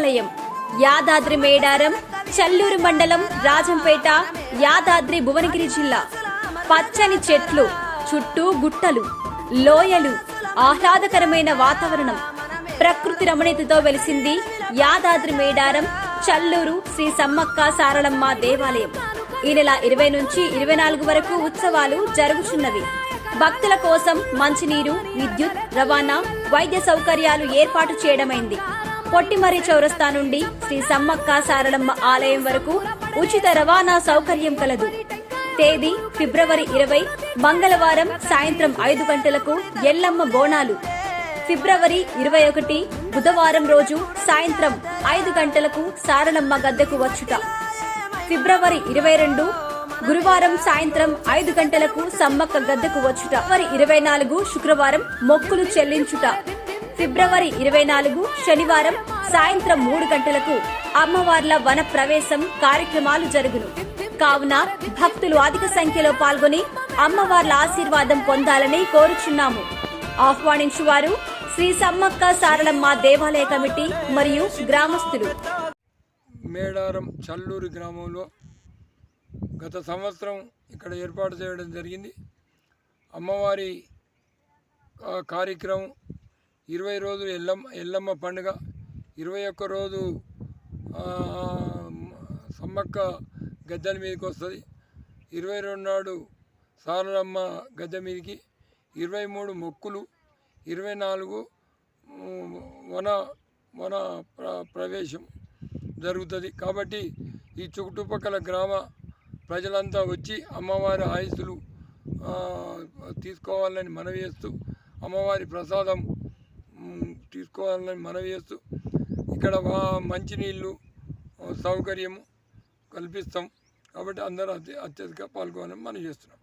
ఆలయం. యాదాద్రి మేడారం చల్లూరు మండలం రాజంపేట యాదాద్రి భువనగిరి జిల్లా. పచ్చని చెట్లు చుట్టూ గుట్టలు లోయలు ఆహ్లాదకరమైన వాతావరణం. ప్రకృతి రమణీయతతో వెలిసింది యాదాద్రి మేడారం చల్లూరు శ్రీ సమ్మక్క సారళమ్మ దేవాలయం. ఈ నెల ఇరవై నుంచి ఇరవై నాలుగు వరకు ఉత్సవాలు జరుగుతున్నవి భక్తుల కోసం మంచినీరు విద్యుత్ రవాణా వైద్య సౌకర్యాలు ఏర్పాటు చేయడమైంది. పొట్టిమరి చౌరస్తా నుండి శ్రీ సమ్మక్క సారలమ్మ ఆలయం వరకు ఉచిత రవాణా సౌకర్యం కలదు. తేదీ ఫిబ్రవరి ఇరవై మంగళవారం సాయంత్రం ఐదు గంటలకు ఎల్లమ్మ బోనాలు. ఫిబ్రవరి ఇరవై ఒకటి బుధవారం రోజు సాయంత్రం ఐదు గంటలకు సారలమ్మ గద్దెకు వచ్చుట. ఫిబ్రవరి ఇరవై రెండు గురువారం సాయంత్రం ఐదు గంటలకు సమ్మక్క గద్దెకు వచ్చుట. ఫిబ్రవరి ఇరవై నాలుగు శుక్రవారం మొక్కులు చెల్లించుట. ఫిబ్రవరి ఇరవై నాలుగు శనివారం సాయంత్రం మూడు గంటలకు అమ్మవార్ల వన ప్రవేశం కార్యక్రమాలు జరుగును. కావున భక్తులు అధిక సంఖ్యలో పాల్గొని అమ్మవార్ల ఆశీర్వాదం పొందాలని కోరుచున్నాము. ఆహ్వానించువారు శ్రీ సమ్మక్క సారళమ్మ దేవాలయ కమిటీ మరియు గ్రామస్తులు. మేడారం చల్లూరు గ్రామంలో గత సంవత్సరం ఇక్కడ ఏర్పాటు చేయడం జరిగింది. అమ్మవారి కార్యక్రమం ఇరవై రోజులు ఎల్లమ్మ ఎల్లమ్మ పండుగ ఇరవై ఒక్క రోజు సమ్మక్క గద్దెల మీదకి వస్తుంది. ఇరవై రెండు నాడు సారలమ్మ గద్దె మీదకి ఇరవై మూడు మొక్కులు ఇరవై నాలుగు వన వన ప్ర ప్రవేశం జరుగుతుంది. కాబట్టి ఈ చుట్టుపక్కల గ్రామ ప్రజలంతా వచ్చి అమ్మవారి ఆయుస్సులు తీసుకోవాలని మనవి చేస్తూ అమ్మవారి ప్రసాదం తీసుకోవాలని మనవి చేస్తూ ఇక్కడ మంచినీళ్ళు సౌకర్యము కల్పిస్తాం. కాబట్టి అందరూ అత్య అత్యధిక పాల్గొనాలని మనం చేస్తున్నాం.